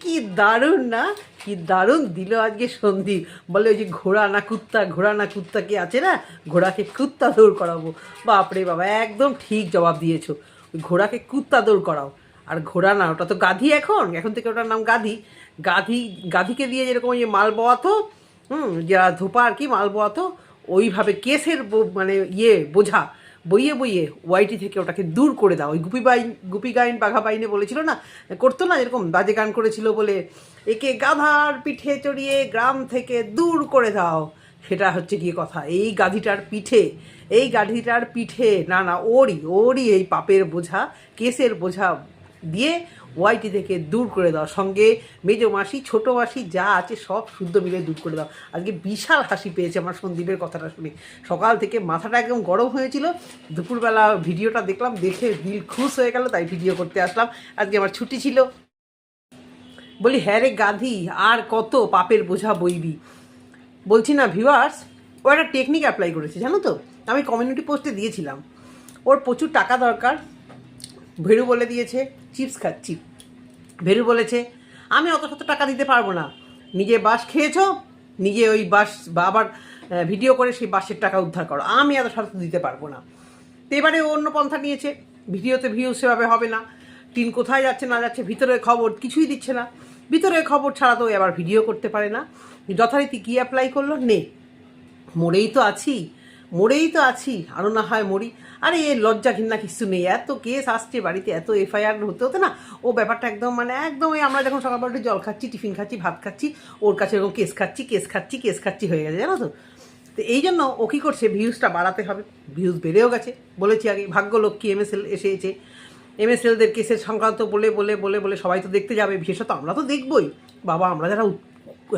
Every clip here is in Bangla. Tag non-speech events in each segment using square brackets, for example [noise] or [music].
কি দারুণ না? কি দারুণ দিল আজকে সন্দীপ। বলে ওই যে ঘোড়া না কুত্তা, ঘোড়া না কুত্তা কি আছে না? ঘোড়াকে কুত্তা দৌড় করাবো। বাপরে বাবা, একদম ঠিক জবাব দিয়েছ। ঘোড়াকে কুত্তা দৌড় করাও। আর ঘোড়া না, ওটা তো গাধি এখন। এখন থেকে ওটার নাম গাধি। গাধি, গাধিকে দিয়ে যেরকম ওই যে মাল বোয়াতো, হুম যারা ধোপা আর কি মাল বোয়াতো, ওইভাবে কেসের মানে ইয়ে বোঝা। বইয়ে বইয়ে ওয়াইটি থেকে ওটাকে দূর করে দাও। ওই গুপি বাইন, গুপি গাইন, বাঘা বাইনে বলেছিল না? করতো না? এরকম বাজে গান করেছিল বলে একে গাধার পিঠে চড়িয়ে গ্রাম থেকে দূর করে দাও। সেটা হচ্ছে গিয়ে কথা। এই গাধিটার পিঠে, এই গাধিটার পিঠে, না না, ওরই ওরই এই পাপের বোঝা, কেসের বোঝা দিয়ে ওয়াইটি থেকে দূর করে দাও। সঙ্গে মেজো মাসি, ছোটো মাসি যা আছে সব শুদ্ধ মিলে দূর করে দাও। আজকে বিশাল হাসি পেয়েছে আমার সন্দীপের কথাটা শুনে। সকাল থেকে মাথাটা একদম গরম হয়েছিল। দুপুরবেলা ভিডিওটা দেখলাম, দেখে দিল খুশ হয়ে গেল, তাই ভিডিও করতে আসলাম। আজকে আমার ছুটি ছিল। বলি হ্যাঁ রে গাধি, আর কত পাপের বোঝা বইবি? বলছি, না ভিউয়ার্স ও একটা টেকনিক অ্যাপ্লাই করেছে, জানো তো? আমি কমিউনিটি পোস্টে দিয়েছিলাম। ওর প্রচুর টাকা দরকার, ভেরু বলে দিয়েছে। চিপস খাচ্ছি। ভেরু বলেছে, আমি অত শত টাকা দিতে পারব না। নিজে বাস খেয়েছো? নিজে ওই বাস বা আবার ভিডিও করে সেই বাসের টাকা উদ্ধার করো। আমি এত শত দিতে পারব না। তো এবারে অন্য পন্থা নিয়েছে। ভিডিওতে ভিউ সেভাবে হবে না। টিন কোথায় যাচ্ছে, না যাচ্ছে, ভিতরের খবর কিছুই দিচ্ছে না। ভিতরের খবর ছাড়া তো এবার ভিডিও করতে পারে না। যথারীতি কী অ্যাপ্লাই করল? নে। মরেই তো আছি। মরেই তো আছি আরও না হয় মরি আরে, এ লজ্জা ঘিন্না কিছু নেই। এত কেস আসছে বাড়িতে, এত এফআইআর হতে হতে না, ও ব্যাপারটা একদম মানে একদম ওই আমরা যখন সকালবেলা জল খাচ্ছি, টিফিন খাচ্ছি, ভাত খাচ্ছি, ওর কাছে এরকম কেস খাচ্ছি কেস খাচ্ছি কেস খাচ্ছি হয়ে গেছে, জানো তো? তো এই জন্য ও কী করছে ভিউজটা বাড়াতে হবে। ভিউজ বেড়েও গেছে, বলেছি আগে ভাগ্যলক্ষ্মী এমএসএল এসেছে। এমএসএলদের কেসের সংক্রান্ত বলে বলে বলে বলে সবাই তো দেখতে যাবে, বিশেষত আমরা তো দেখবই। বাবা, আমরা যারা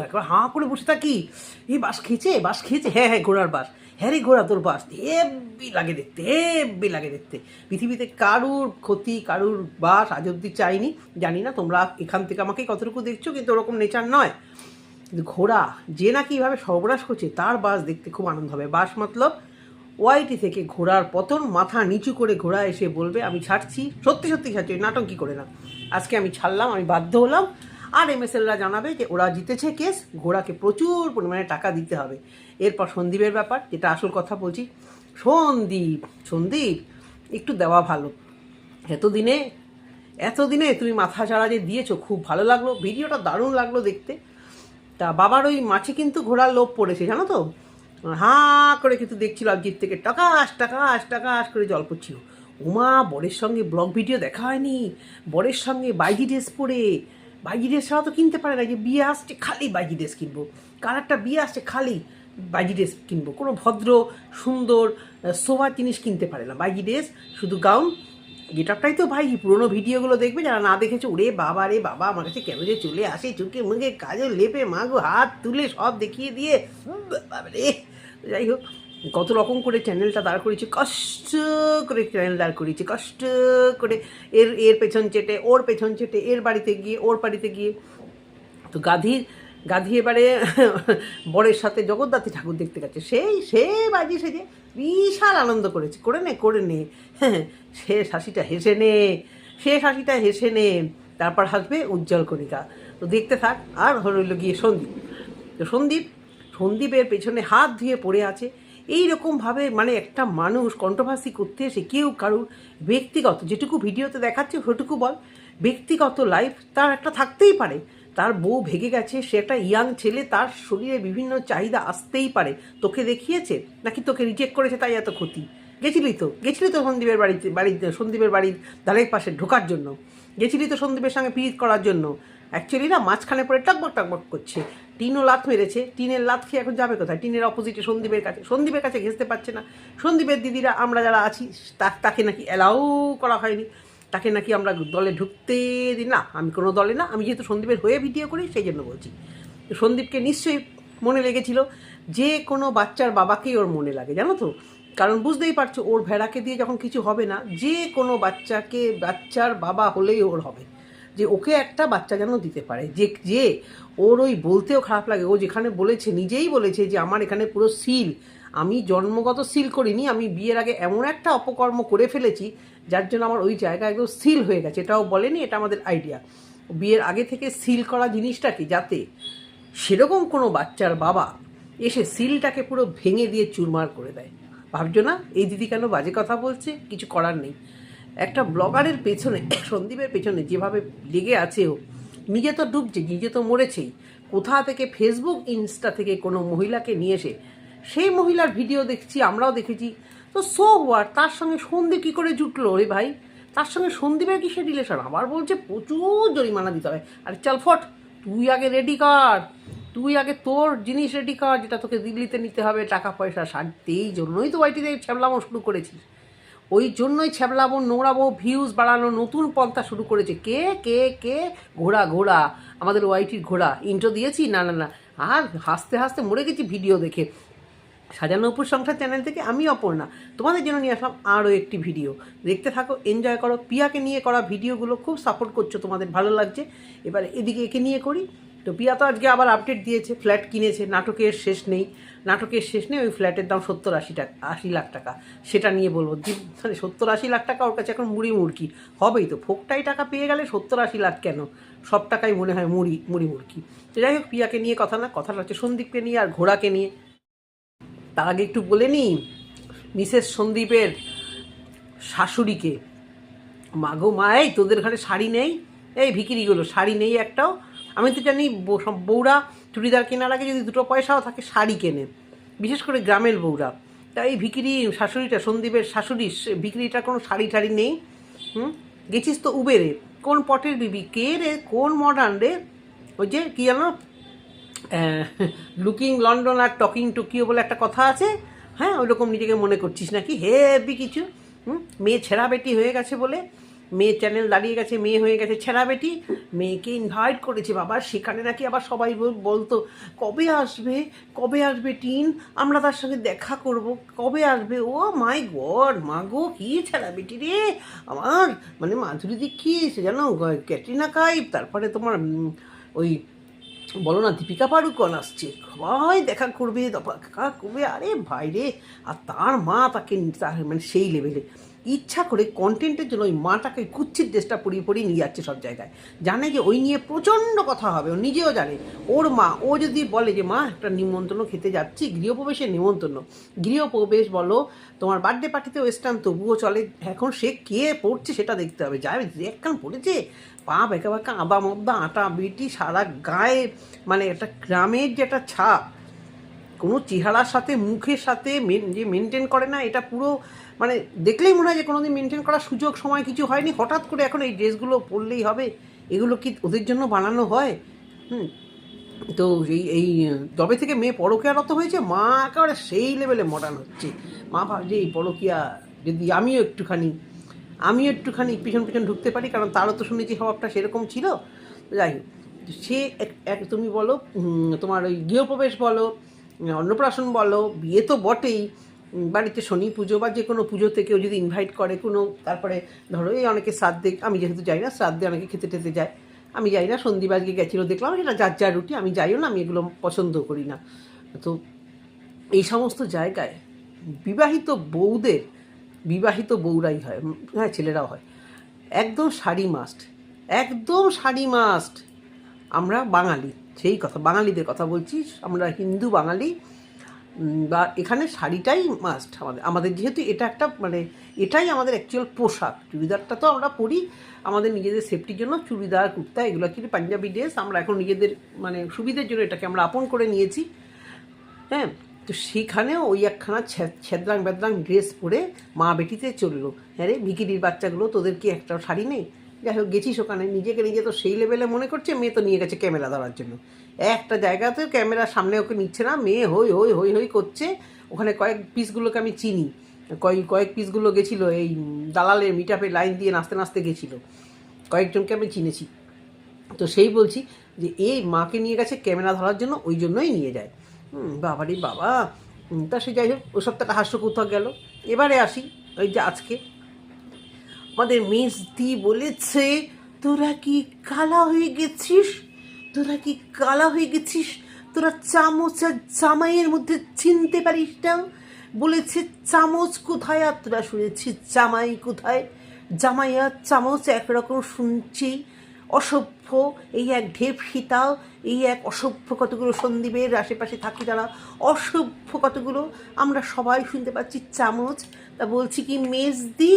একবার হাঁ করে বসে থাকি। এই বাস খেয়েছে বাস খেয়েছে হ্যাঁ হ্যাঁ ঘোড়ার বাস। হ্যাঁ রে ঘোড়া, তোর বাস। হেব্বি লাগে দেখতে, হেব্বি লাগে দেখতে। পৃথিবীতে কারুর ক্ষতি, কারুর বাস আজ অব্দি চাইনি। জানি না তোমরা এখান থেকে আমাকে কতটুকু দেখছ, কিন্তু ওরকম নেচার নয়। কিন্তু ঘোড়া যে নাকি এইভাবে সর্বনাশ করছে, তার বাস দেখতে খুব আনন্দ হবে। বাস মতলব ওয়াইটি থেকে ঘোড়ার পতন মাথা নিচু করে ঘোড়া এসে বলবে, আমি ছাড়ছি। সত্যি সত্যি ছাড়ছি নাটক কী করে না? আজকে আমি ছাড়লাম, আমি বাধ্য হলাম। আর এমএসএলরা জানাবে যে ওরা জিতেছে কেস, ঘোড়াকে প্রচুর পরিমাণে টাকা দিতে হবে। এরপর সন্দীপের ব্যাপার, যেটা আসল কথা বলছি। সন্দীপ সন্দীপ, একটু দেওয়া ভালো। এতদিনে এতদিনে তুমি মাথা ছাড়া যে দিয়েছ, খুব ভালো লাগল। ভিডিওটা দারুণ লাগল দেখতে। তা বাবার ওই মাছে কিন্তু ঘোড়ার লোভ পড়েছে, জানো তো? হাঁ করে কিন্তু দেখছিল অজিত থেকে টাকাস টাকাস টাকাস করে জল পড়ছিল। উমা, বরের সঙ্গে ব্লগ ভিডিও দেখা হয়নি। বরের সঙ্গে বাইজি ড্রেস পরে। বাইজি ড্রেস ছাড়া তো কিনতে পারে না। যে বিয়ে আসছে, খালি বাইজি ড্রেস কিনবো। কালারটা বিয়ে আসছে, খালি বাইজি ড্রেস কিনবো। কোনো ভদ্র, সুন্দর শোভার জিনিস কিনতে পারে না। বাইজি ড্রেস, শুধু গাউন। গেটআপটাই তো ভাই, পুরোনো ভিডিওগুলো দেখবে। যারা না দেখেছে, ওরে বাবা রে বাবা, আমার কাছে কেন যে চলে আসে? চোখে মুখে কাজে লেপে মাগো, হাত তুলে সব দেখিয়ে দিয়ে। রে, যাই হোক। কত রকম করে চ্যানেলটা দাঁড় করেছে কষ্ট করে চ্যানেল দাঁড় করিয়েছে, কষ্ট করে। এর এর পেছন চেটে, ওর পেছন চেটে, এর বাড়িতে গিয়ে, ওর বাড়িতে গিয়ে। তো গাধীর, গাধী এবারে [laughs] বরের সাথে জগদ্ধাত্রী ঠাকুর দেখতে গেছে। সেই সে বাজি সেজে বিশাল আনন্দ করেছে। করে নে করে নে। হ্যাঁ [laughs] সে হাসিটা হেসে নে। সে হাসিটা হেসে নে। তারপর হাসবে উজ্জ্বল কণিকা। তো দেখতে থাক, আর হইল গিয়ে সন্দীপ। তো সন্দীপ, সন্দীপের পেছনে হাত ধুয়ে পড়ে আছে। এই রকমভাবে মানে একটা মানুষ কন্ট্রোভার্সি করতে এসে কেউ কারুর ব্যক্তিগত যেটুকু ভিডিওতে দেখাচ্ছে সেটুকু বল, ব্যক্তিগত লাইফ তার একটা থাকতেই পারে। তার বউ ভেগে গেছে, সে একটা ইয়াং ছেলে, তার শরীরে বিভিন্ন চাহিদা আসতেই পারে। তোকে দেখিয়েছে? নাকি তোকে রিজেক্ট করেছে তাই এত ক্ষতি? গেছিলি তো? গেছিলি তো সন্দীপের বাড়িতে বাড়িতে, সন্দীপের বাড়ির ধারের পাশে ঢোকার জন্য? গেছিলি তো সন্দীপের সঙ্গে পিরিত করার জন্য? অ্যাকচুয়ালি না, মাঝখানে পড়ে টকবক টকবক করছে। টিনও লাত মেরেছে। টিনের লাত খেয়ে এখন যাবে কোথায়? টিনের অপোজিটে সন্দীপের কাছে। সন্দীপের কাছে ঘেসতে পারছে না। সন্দীপের দিদিরা, আমরা যারা আছি তাকে নাকি অ্যালাউ করা হয়নি। তাকে নাকি আমরা দলে ঢুকতে দিই। না, আমি কোনো দলে না, আমি যেহেতু সন্দীপের হয়ে ভিডিও করি, সেই জন্য বলছি। সন্দীপকে নিশ্চয়ই মনে লেগেছিল, যে কোনো বাচ্চার বাবাকেই ওর মনে লাগে, জানো তো? কারণ বুঝতেই পারছ, ওর ভেড়াকে দিয়ে যখন কিছু হবে না, যে কোনো বাচ্চাকে, বাচ্চার বাবা হলেই ওর হবে। যে ওকে একটা বাচ্চা যেন দিতে পারে। যে যে ওর ওই বলতেও খারাপ লাগে। ও যেখানে বলেছে, নিজেই বলেছে যে, আমার এখানে পুরো সিল আমি জন্মগত সিল করিনি। আমি বিয়ের আগে এমন একটা অপকর্ম করে ফেলেছি, যার জন্য আমার ওই জায়গা একদম সিল হয়ে গেছে। এটাও বলেনি, এটা আমাদের আইডিয়া বিয়ের আগে থেকে সিল করা জিনিসটাকে যাতে সেরকম কোনো বাচ্চার বাবা এসে সিলটাকে পুরো ভেঙে দিয়ে চুরমার করে দেয়। ভাবছ না? এই দিদি কেন বাজে কথা বলছে? কিছু করার নেই। একটা ব্লগারের পেছনে, সন্দীপের পেছনে যেভাবে লেগে আছে ও, নিজে তো ডুবছে, নিজে তো মরেছেই। কোথা থেকে ফেসবুক ইনস্টা থেকে কোনো মহিলাকে নিয়ে এসে, সেই মহিলার ভিডিও দেখছি, আমরাও দেখেছি। তো সো হোয়াট তার সঙ্গে সন্দীপ কী করে জুটলো রে ভাই? তার সঙ্গে সন্দীপের কিসের রিলেশন আবার বলছে প্রচুর জরিমানা দিতে হবে। আরে চল ফট, তুই আগে রেডি কর। তুই আগে তোর জিনিস রেডি কর, যেটা তোকে দিল্লিতে নিতে হবে, টাকা পয়সা সারতে এই জন্যই তো ওয়াইটিতে ছ্যাবলামো শুরু করেছিস। ওই জন্যই ছ্যাবলাবো, নোংরাবো ভিউজ বাড়ানো, নতুন পন্থা শুরু করেছে। কে কে কে? ঘোড়া ঘোড়া। আমাদের ওয়াইটির ঘোড়া। ইন্ট্রো দিয়েছি? না না না। আর হাসতে হাসতে মরে গেছি ভিডিও দেখে। সাজানো উপর সংসার চ্যানেল থেকে আমি অপর্ণা। তোমাদের জন্য নিয়ে আসলাম আরও একটি ভিডিও। দেখতে থাকো এনজয় করো। পিয়াকে নিয়ে করা ভিডিওগুলো খুব সাপোর্ট করছ তোমাদের। ভালো লাগছে। এবার এদিকে একে নিয়ে করি। তো পিয়া তো আজকে আবার আপডেট দিয়েছে ফ্ল্যাট কিনেছে, নাটকের শেষ নেই। নাটকের শেষ নেই, ওই ফ্ল্যাটের দাম সত্তর আশি টাকা, আশি লাখ টাকা। সেটা নিয়ে বলব মানে সত্তর আশি লাখ টাকা ওর কাছে এখন মুড়ি মুড়কি। হবেই তো ফোকটাই টাকা পেয়ে গেলে সত্তর আশি লাখ কেন? সব টাকাই মনে হয় মুড়ি মুড়ি মুড়কি। তো যাই হোক, পিয়াকে নিয়ে কথা না, কথাটা হচ্ছে সন্দীপকে নিয়ে আর ঘোড়াকে নিয়ে। তার আগে একটু বলে নিই, মিসেস সন্দীপের শাশুড়িকে। মাগো মাই তোদের ঘরে শাড়ি নেই? এই ভিকিরিগুলো, শাড়ি নেই একটাও? আমি তো জানি বউরা চুড়িদার কেনার আগে যদি দুটো পয়সাও থাকে, শাড়ি কেনে। বিশেষ করে গ্রামের বউরা। তাই এই ভিকিরি শাশুড়িটা, সন্দীপের শাশুড়ি, সে ভিকিরিটার কোনো শাড়ি টাড়ি নেই। হুম? গেছিস তো উবেরে। কোন পটের বিবি? কে রে? কোন মডার্ন রে? ওই যে কী জানো? লুকিং লন্ডন আর টকিং টোকিও বলে একটা কথা আছে। হ্যাঁ ওইরকম নিজেকে মনে করছিস নাকি? হেভি কিছু। হুম? মেয়ে ছেঁড়া বেটি হয়ে গেছে বলে। মেয়ে চ্যানেল দাঁড়িয়ে গেছে, মেয়ে হয়ে গেছে, ছেঁড়া বেটি। মেয়েকে ইনভাইট করেছে বাবা, সেখানে নাকি আবার সবাই বল- বলতো, কবে আসবে? কবে আসবে টিন? আমরা তার সঙ্গে দেখা করব। কবে আসবে? ও মাই গড মা গো, কী ছেঁড়া বেটি রে? আমার মানে মাধুরী দীক্ষিত জানো? ক্যাটরিনা কাইফ, তারপরে তোমার ওই, বলো না, দীপিকা পাড়ুকন আসছে। সবাই দেখা করবে দেখা করবে। আরে ভাই রে, আর তার মা তাকে, তার মানে সেই লেভেলে ইচ্ছা করে কন্টেন্টের জন্য ওই মাটাকে কুচ্ছির ড্রেসটা পরিয়ে পরিয়ে নিয়ে যাচ্ছে সব জায়গায়। জানে যে ওই নিয়ে প্রচণ্ড কথা হবে, ও নিজেও জানে। ওর মা, ও যদি বলে যে, মা, একটা নিমন্ত্রণ খেতে যাচ্ছি, গৃহপ্রবেশের নিমন্ত্রণ। গৃহপ্রবেশ বলো, তোমার বার্থডে পার্টিতে ওয়েস্টার্ন তবুও চলে, এখন সে কে পড়ছে সেটা দেখতে হবে। যাবে একখান পড়েছে, পা বেঁকা বেঁকা, আবা মব্বা, আটা, বিটি, সারা গায়ে মানে একটা গ্রামের যে একটা ছাপ, কোনো চেহারার সাথে, মুখের সাথে যে মেনটেন করে না, এটা পুরো মানে দেখলেই মনে হয় যে কোনোদিন মেনটেন করার সুযোগ, সময় কিছু হয়নি। হঠাৎ করে এখন এই ড্রেসগুলো পরলেই হবে। এগুলো কি ওদের জন্য বানানো হয়? হুম। তো এই এই, তবে থেকে মেয়ে পরকীয়ারত হয়েছে, মা একেবারে সেই লেভেলে মডার্ন হচ্ছে। মা ভাবছে, এই পরকীয়া, যদি আমিও একটুখানি আমিও একটুখানি পিছন পিছন ঢুকতে পারি, কারণ তারও তো শুনেছি স্বভাবটা সেরকম ছিল। যাই হোক সে এক- তুমি বলো তোমার ওই গৃহপ্রবেশ বলো, অন্নপ্রাশন বলো, বিয়ে তো বটেই বাড়িতে শনি পুজো বা যে কোনো পুজোতে কেউ যদি ইনভাইট করে কোনো, তারপরে ধরো এই অনেকে শ্রাদ্ধে, আমি যেহেতু যাই না, শ্রাদ্ধে অনেকে খেতে টেতে যায়। আমি যাই না সন্দীপ আজকে গেছিল, দেখলাম এটা যার যার রুটি, আমি যাইও না, আমি এগুলো পছন্দ করি না। তো এই সমস্ত জায়গায় বিবাহিত বউদের, বিবাহিত বউরাই হয় হ্যাঁ ছেলেরাও হয়। একদম শাড়ি মাস্ট একদম শাড়ি মাস্ট আমরা বাঙালি, সেই কথা, বাঙালিদের কথা বলছি, আমরা হিন্দু বাঙালি বা এখানে শাড়িটাই মাস্ট আমাদের আমাদের যেহেতু এটা একটা মানে এটাই আমাদের অ্যাকচুয়াল পোশাক। চুড়িদারটা তো আমরা পরি আমাদের নিজেদের সেফটির জন্য, চুড়িদার, কুর্তা, এগুলো কি পাঞ্জাবি ড্রেস আমরা এখন নিজেদের মানে সুবিধের জন্য এটাকে আমরা আপন করে নিয়েছি। হ্যাঁ তো সেখানেও ওই একখানা ছেদ্রাং বেদ্রাং ড্রেস পরে মা বেটিতে চলল। হ্যাঁ রে ভিকিরির বাচ্চাগুলো তোদের কি একটা শাড়ি নেই? যাই হোক, গেছিস ওখানে। নিজেকে নিজে তো সেই লেভেলে মনে করছে, মেয়ে তো নিয়ে গেছে ক্যামেরা ধরার জন্য। একটা জায়গাতে ক্যামেরার সামনে ওকে নিচ্ছে না, মেয়ে হই হই হই হই করছে। ওখানে কয়েক পিসগুলোকে আমি চিনি। কয়েক কয়েক পিসগুলো গেছিল, এই দালালের মিটাপে লাইন দিয়ে নাচতে নাচতে গেছিল। কয়েকজনকে আমি চিনেছি। তো সেই বলছি যে এই মাকে নিয়ে গেছে ক্যামেরা ধরার জন্য, ওই জন্যই নিয়ে যায়। বাবারে বাবা। তা সে যাই হোক ও সপ্তাহটা হাস্যকৌতুক গেল। এবারে আসি, ওই যে আজকে আমাদের মিস দি বলেছে, তোরা কি কালা হয়ে গেছিস? তোরা কি কালা হয়ে গেছিস? তোরা চামচ আর জামাইয়ের মধ্যে চিনতে পারিস না? বলেছে, চামচ কোথায়? আর তোরা শুনেছিস জামাই কোথায়? জামাই আর চামচ একরকম শুনছি, অসভ্য, এই এক ঢেপ সীতাও এই এক অসভ্য কতগুলো সন্দীপের আশেপাশে থাকি তারা, অসভ্য কতগুলো, আমরা সবাই শুনতে পাচ্ছি চামচ। তা বলছি কি মেজদি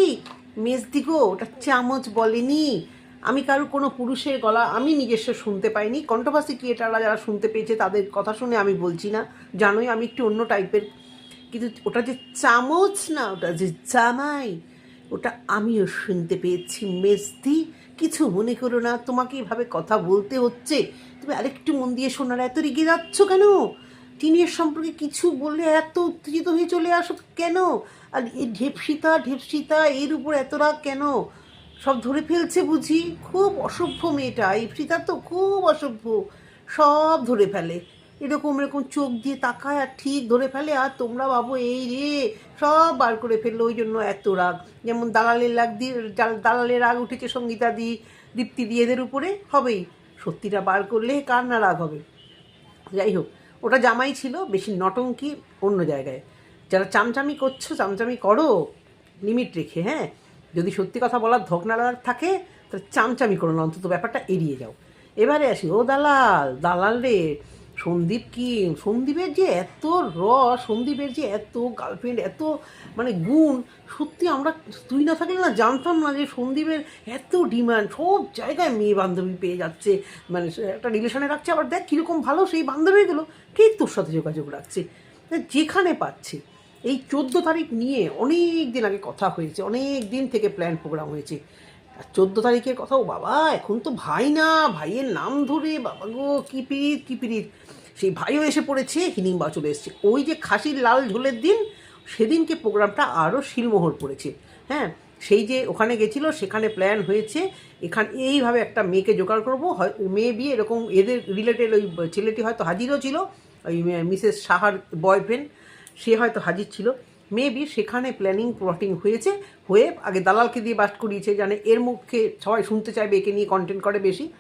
মেজদি গো ওটা চামচ বলেনি। আমি কারও কোনো পুরুষের গলা আমি নিজস্ব শুনতে পাইনি। কণ্ঠবাসী ক্রিয়েটাররা যারা শুনতে পেয়েছে, তাদের কথা শুনে আমি বলছি না। জানোই আমি একটু অন্য টাইপের। কিন্তু ওটা যে চামচ না, ওটা যে জামাই, ওটা আমিও শুনতে পেয়েছি। মেজদি কিছু মনে করো না। তোমাকে এভাবে কথা বলতে হচ্ছে। তুমি আরেকটু মন দিয়ে শোনার এত রেগে যাচ্ছ কেন? টিনের সম্পর্কে কিছু বললে এত উত্তেজিত হয়ে চলে আসো কেন? আর এই ঢেপসিতা ঢেপসিতা, এর উপর এত রাগ কেন? সব ধরে ফেলছে বুঝি? খুব অসভ্য মেয়েটা এই ফ্রিতা তো খুব অসভ্য। সব ধরে ফেলে। এরকম এরকম চোখ দিয়ে তাকায় আর ঠিক ধরে ফেলে, আর তোমরা বাবু, এই রে, সব বার করে ফেলল, ওই জন্য এত রাগ। যেমন দালালের রাগ দিয়ে দালালের রাগ উঠেছে সঙ্গীতা দি, দীপ্তি দি, এদের উপরে, হবেই। সত্যিটা বার করলে কার না রাগ হবে? যাই হোক ওটা জামাই ছিল, বেশি নটঙ্কি অন্য জায়গায়। যারা চামচামি করছ, চামচামি করো লিমিট রেখে হ্যাঁ? যদি সত্যি কথা বলার ধকনালার থাকে, তাহলে চামচামি করো না, অন্তত ব্যাপারটা এড়িয়ে যাও। এবারে আসি, ও দালাল দালাল রে। সন্দীপ কি? সন্দীপের যে এত র, সন্দীপের যে এত গার্লফ্রেন্ড এত মানে গুণ, সত্যি আমরা তুই না থাকলে না জানতাম না যে সন্দীপের এত ডিমান্ড সব জায়গায় মেয়ে বান্ধবী পেয়ে যাচ্ছে। মানে একটা রিলেশনে রাখছে, আবার দেখ কীরকম ভালো সেই বান্ধবীগুলো ঠিক তোর সাথে যোগাযোগ রাখছে। যেখানে পাচ্ছে। এই চোদ্দ তারিখ নিয়ে অনেক দিন আগে কথা হয়েছে, অনেক দিন থেকে প্ল্যান প্রোগ্রাম হয়েছে। আর চোদ্দ তারিখের কথাও বাবা, এখন তো ভাই না, ভাইয়ের নাম ধরে, বাবা গো, কি পিরিত কি পিরিত সেই ভাইও এসে পড়েছে হিনিম্বা চলে এসছে। ওই যে খাসির লাল ঝোলের দিন, সেদিনকে প্রোগ্রামটা আরও শিলমোহর পড়েছে। হ্যাঁ সেই যে ওখানে গেছিল, সেখানে প্ল্যান হয়েছে, এখানে, এইভাবে একটা মেয়েকে জোগাড় করব। হয়, মেয়ে বিয়ে এরকম, এদের রিলেটেড ওই ছেলেটি হয়তো হাজিরও ছিল, ওই, মিসেস সাহার বয়ফ্রেন্ড সে হয়তো হাজির ছিল। মেবি সেখানে প্ল্যানিং প্লটিং হয়েছে, হয়ে আগে দালালকে দিয়ে বাস্ট করিয়েছে, জানে এর মুখে সবাই শুনতে চাইবে, একে নিয়ে কন্টেন্ট করে বেশি।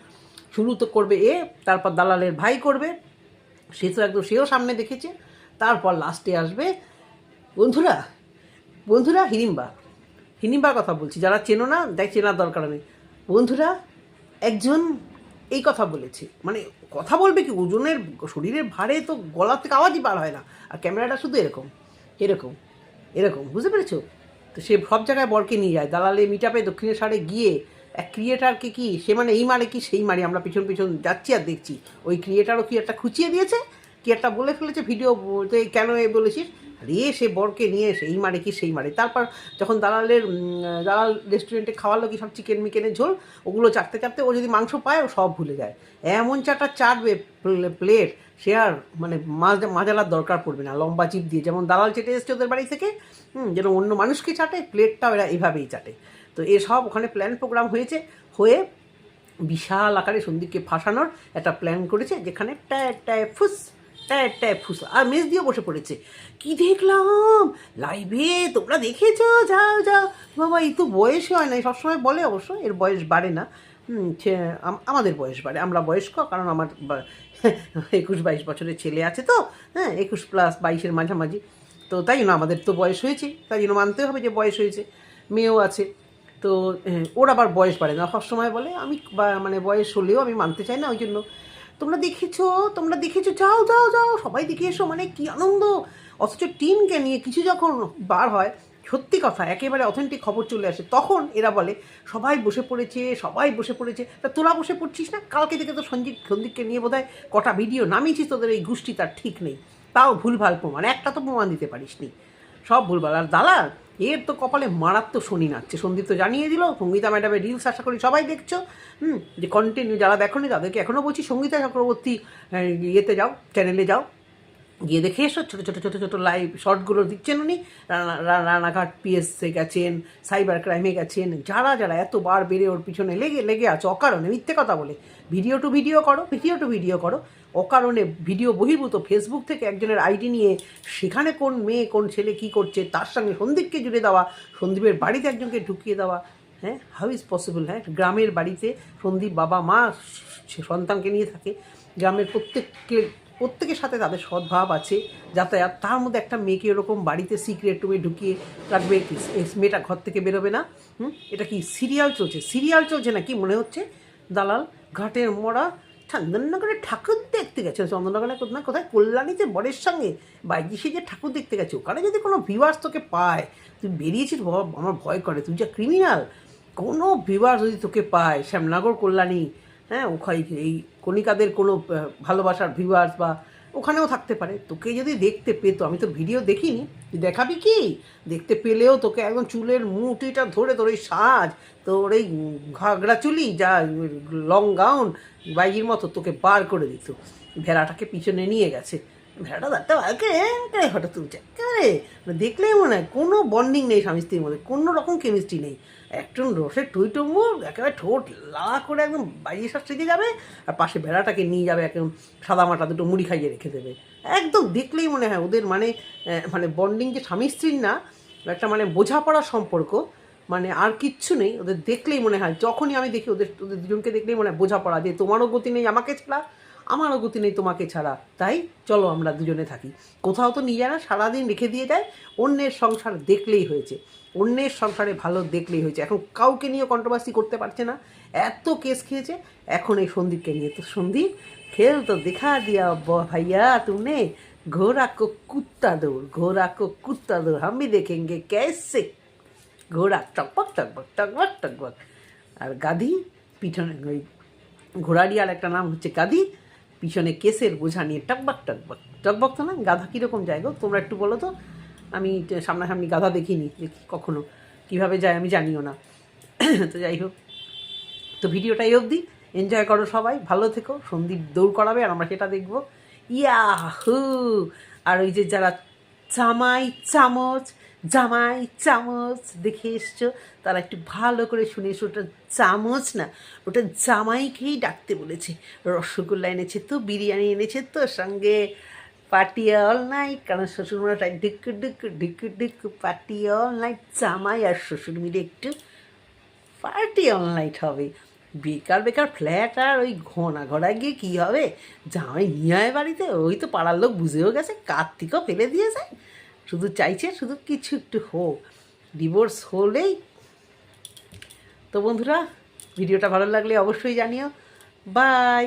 শুরু তো করবে এ, তারপর দালালের ভাই করবে। সে তো একদম সেও সামনে দেখেছে। তারপর লাস্টে আসবে। বন্ধুরা বন্ধুরা হিড়িম্বা হিড়িম্বার কথা বলছি, যারা চেনো না দেখ চেনার দরকার নেই। বন্ধুরা, একজন এই কথা বলেছে। মানে কথা বলবে কি, ওজনের, শরীরের ভারে তো গলা থেকে আওয়াজই বার হয় না। আর ক্যামেরাটা শুধু এরকম এরকম। এরকম, বুঝতে পেরেছ? তো সে সব জায়গায় বরকে নিয়ে যায়, দালালে মিটাপে দক্ষিণের সারে গিয়ে এক ক্রিয়েটারকে কি, সে মানে এই মারে কি, সেই মারে আমরা পিছন পিছন যাচ্ছি আর দেখছি। ওই ক্রিয়েটারও কি একটা খুঁচিয়ে দিয়েছে? কি একটা বলে ফেলেছে? ভিডিও কেন এ বলেছিস? রে সে বরকে নিয়ে এসে, এই মারে কি সেই মারে। তারপর যখন দালালের দালাল রেস্টুরেন্টে খাওয়ালো কি সব চিকেন মিকেনের ঝোল, ওগুলো চাটতে চাটতে ও যদি মাংস পায়, ও সব ভুলে যায়। এমন চাটা চাটবে প্লেট সে আর মানে মাজা মাজালার দরকার পড়বে না, লম্বা চিপ দিয়ে। যেমন দালাল চেটে এসছে ওদের বাড়ি থেকে, হুম, যেন অন্য মানুষকে চাটে প্লেটটাও এরা এভাবেই চাটে। তো এসব ওখানে প্ল্যান প্রোগ্রাম হয়েছে, হয়ে বিশাল আকারে সন্দীপকে ফাঁসানোর একটা প্ল্যান করেছে, যেখানে ট্যায় ট্যায় ফুস ট্যায় ট্যায় ফুস আর মেজ দিয়ে বসে পড়েছে। কি দেখলাম? লাইভে তোমরা দেখেছ? যাও যাও। বাবা এই তো বয়সই হয় না সবসময় বলে অবশ্য এর বয়স বাড়ে না। হুম, আম- আমাদের বয়স বাড়ে। আমরা বয়স্ক কারণ আমার [laughs] একুশ বাইশ বছরের ছেলে আছে তো। হ্যাঁ একুশ প্লাস বাইশের মাঝামাঝি। তো তাই জন্য আমাদের তো বয়স হয়েছে। তাই জন্য মানতে হবে যে বয়স হয়েছে। মেয়েও আছে। তো হ্যাঁ, ওর আবার বয়স বাড়ে না। সবসময় বলে আমি মানে বয়স হলেও আমি মানতে চাই না ওই জন্য। তোমরা দেখেছ? তোমরা দেখেছ? যাও যাও যাও, সবাই দেখে এসো মানে কি আনন্দ। অথচ টিমকে নিয়ে কিছু যখন বার হয়, সত্যি কথা, একেবারে অথেন্টিক খবর চলে আসে, তখন এরা বলে, সবাই বসে পড়েছে, সবাই বসে পড়েছে। তা তোরা বসে পড়ছিস না? কালকে থেকে তো সঞ্জিত সন্দীপকে নিয়ে বোধহয় কটা ভিডিও নামিয়েছিস, তোদের এই গোষ্ঠী তার ঠিক নেই। তাও ভুলভাল প্রমাণ, একটা তো প্রমাণ দিতে পারিসনি। সব ভুলভাল। আর দালাল এর তো কপালে মারাত্মক শনি নাচছে। সন্দীপ তো জানিয়ে দিল, সঙ্গীতা ম্যাডামের রিলস আশা করি সবাই দেখছ। হুম, যে কন্টিনিউ যারা দেখোনি তাদেরকে এখনও বলছি সঙ্গীতা চক্রবর্তী ইয়েতে যাও চ্যানেলে যাও। গিয়ে দেখে এসো, ছোটো ছোটো ছোটো ছোটো লাইভ শর্টগুলো দিচ্ছেন উনি। রানা- রানাঘাট পিএসএ গেছেন সাইবার ক্রাইমে গেছেন। যারা যারা এতবার বেড়ে ওর পিছনে লেগে লেগে আছে, অকারণে মিথ্যে কথা বলে। ভিডিও টু ভিডিও করো, ভিডিও টু ভিডিও করো। অকারণে ভিডিও বহির্ভূত ফেসবুক থেকে একজনের আইডি নিয়ে সেখানে কোন মেয়ে, কোন ছেলে কি করছে, তার সঙ্গে সন্দীপকে জুড়ে দেওয়া, সন্দীপের বাড়িতে একজনকে ঢুকিয়ে দেওয়া হ্যাঁ? হাউ ইজ পসিবল হ্যাঁ? গ্রামের বাড়িতে সন্দীপ বাবা, মা, সন্তানকে নিয়ে থাকে। গ্রামের প্রত্যেককে, প্রত্যেকের সাথে তাদের সদ্ভাব আছে, যাতায়াত। তার মধ্যে একটা মেয়েকে এরকম বাড়িতে সিক্রেট রুমে ঢুকিয়ে রাখবে মেয়েটা ঘর থেকে বেরোবে না, হুম? এটা কি সিরিয়াল চলছে? সিরিয়াল চলছে না কি মনে হচ্ছে দালাল ঘাটের মোড়া চন্দননগরে ঠাকুর দেখতে গেছে। চন্দননগরে কোথায় কোথায় কল্যাণীতে বরের সঙ্গে বাইজি যে ঠাকুর দেখতে গেছে, ওখানে যদি কোনো ভিউয়ার্স তোকে পায়, তুই বেরিয়েছিস আমার ভয় করে, তুই যা ক্রিমিনাল কোনো ভিউয়ার্স যদি তোকে পায়, শ্যামনগর কল্যাণী হ্যাঁ ওখানে এই কণিকাদের কোনো ভালোবাসার ভিউয়ার্স বা ওখানেও থাকতে পারে। তোকে যদি দেখতে পেতো আমি তো ভিডিও দেখিনি। তুই দেখাবি কি? দেখতে পেলেও তোকে একদম চুলের মুটিটা ধরে তোর ওই সাজ, তোর এই ঘাগড়া চুলি যা লং গাউন বাইজির মতো তোকে বার করে দিত। ভেড়াটাকে পিছনে নিয়ে গেছে। ভেড়াটা দাঁড়টা আগে হঠাৎ তুলছে একেবারে দেখলেই মনে হয় কোনো বন্ডিং নেই স্বামী স্ত্রীর মধ্যে, কোনো রকম কেমিস্ট্রি নেই। একজন রসে টুই টুমুর একেবারে ঠোঁট লা করে একদম বাইরে সব সেজে যাবে, আর পাশে ভেড়াটাকে নিয়ে যাবে, একদম সাদা মাটা দুটো মুড়ি খাইয়ে রেখে দেবে। একদম দেখলেই মনে হয় ওদের মানে মানে বন্ডিং যে স্বামী স্ত্রীর না, একটা মানে বোঝাপড়ার সম্পর্ক মানে আর কিচ্ছু নেই। ওদের দেখলেই মনে হয়, যখনই আমি দেখি ওদের ওদের দুজনকে দেখলেই মনে হয় বোঝাপড়া, যে তোমারও গতি নেই আমাকে ছাড়া। আমারও গতি নেই তোমাকে ছাড়া। তাই চলো আমরা দুজনে থাকি। কোথাও তো নিজেরা সারাদিন রেখে দিয়ে যায়, অন্যের সংসার দেখলেই হয়েছে। অন্যের সংসারে ভালো দেখলেই হয়েছে। এখন কাউকে নিয়ে কন্ট্রোভার্সি করতে পারছে না। এত কেস খেয়েছে। এখন এই সন্দীপকে নিয়ে। তো সন্দীপ, খেল তো দেখা দিয়া ব ভাইয়া, তুমি ঘোড়া কো কুত্তা দৌড় ঘোড়া কো কুত্তা দৌড়। আমি দেখেঙ্গে ক্যাসে ঘোড়া টকবক টকবক টকবক টকবক আর গাধি, পিঠনে ওই ঘোড়ারি একটা নাম হচ্ছে গাধি। পিছনে কেসের বোঝা নিয়ে টকবাক, টকবক। টকবাক তো না, গাধা কীরকম যায় গো তোমরা একটু বলো তো। আমি সামনাসামনি গাধা দেখিনি, দেখি কখনো কীভাবে যায়, আমি জানিও না। তো যাই হোক। তো ভিডিওটা এই অবধি। এনজয় করো সবাই, ভালো থেকো, সন্দীপ দৌড় করাবে আর আমরা সেটা দেখব। ইয়া হু আর ওই যে যারা চামাই, চামচ জামাই, চামচ দেখে এসছো। তারা একটু ভালো করে শুনে এসো ওটা চামচ না, ওটা জামাইকেই ডাকতে বলেছে। রসগোল্লা এনেছে তো, বিরিয়ানি এনেছে তো, সঙ্গে পার্টি অল নাইট, কারণ শ্বশুরমশাই ডিক ডিক ডিক ডিক পার্টি অল নাইট, জামাই আর শ্বশুর মিলে একটু পার্টি অল নাইট হবে। বেকার বেকার ফ্ল্যাট আর ওই ঘোনা ঘোড়া গিয়ে কী হবে? জামাই নিয়ে বাড়িতে, ওই তো পাড়ার লোক বুঝেও গেছে, কার্তিকও ফেলে দিয়েছে। শুধু চাইছে, শুধু কিছু একটু হোক। ডিভোর্স হলেই। তো বন্ধুরা, ভিডিওটা ভালো লাগলে অবশ্যই জানিও। বাই